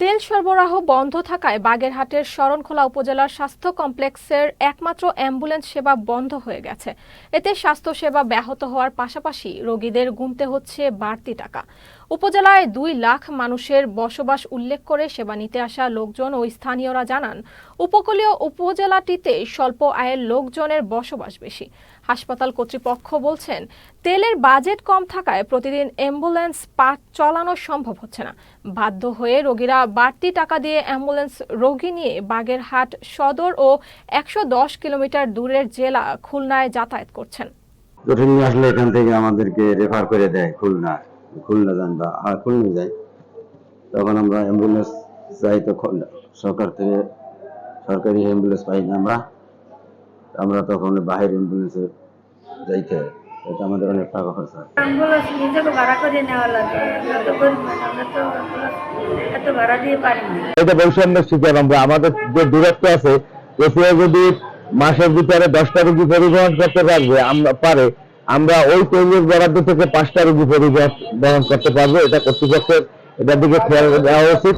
তেল সরবরাহ বন্ধ থাকায় বাগেরহাটের শরণখোলা উপজেলার স্বাস্থ্য কমপ্লেক্সের একমাত্র অ্যাম্বুলেন্স সেবা বন্ধ হয়ে গেছে। এতে স্বাস্থ্যসেবা ব্যাহত হওয়ার পাশাপাশি রোগীদের গুনতে হচ্ছে বাড়তি টাকা। উপজেলায় দুই লাখ মানুষের বসবাস উল্লেখ করে সেবা নিতে আসা লোকজন ও স্থানীয়রা জানান, উপকূলীয় উপজেলাটিতে স্বল্প আয়ের লোকজনের বসবাস বেশি। হাসপাতাল কর্তৃপক্ষ বলছেন, তেলের বাজেট কম থাকায় প্রতিদিন অ্যাম্বুলেন্স পাঠ চালানো সম্ভব হচ্ছে না। বাধ্য হয়ে রোগীরা বাড়তি টাকা দিয়ে অ্যাম্বুলেন্স রোগী নিয়ে বাগেরহাট সদর ও একশো দশ কিলোমিটার দূরের জেলা খুলনায় যাতায়াত করছেন। আসলে এখান থেকে আমাদেরকে রেফার করে দেয় খুলনা যান বা আর খুলনা যাই তখন আমরা অ্যাম্বুলেন্স চাই তো সরকার থেকে সরকারি অ্যাম্বুলেন্স পাই না আমরা আমরা তখন বাইরের অ্যাম্বুলেন্সে যাইতে হয়। এটা আমাদের অনেক টাকা খরচ হয়। অ্যাম্বুলেন্স নিজেকে ভাড়া করে নেওয়া লাগে আমরা তো আমরা এত ভাড়া দিয়ে পারি না। এটা বৈষম্যের শিকার আমরা আমাদের যে দূরত্ব আছে এসে যদি মাসের ভিতরে দশটা রুগী পরিবহন করতে পারবে আমরা পারে আমরা ওই তৈরির বরাদ্দ থেকে পাঁচটা রুগী পরিবার বহন করতে পারব, এটা কর্তৃপক্ষের, এটার দিকে খেয়াল দেওয়া উচিত।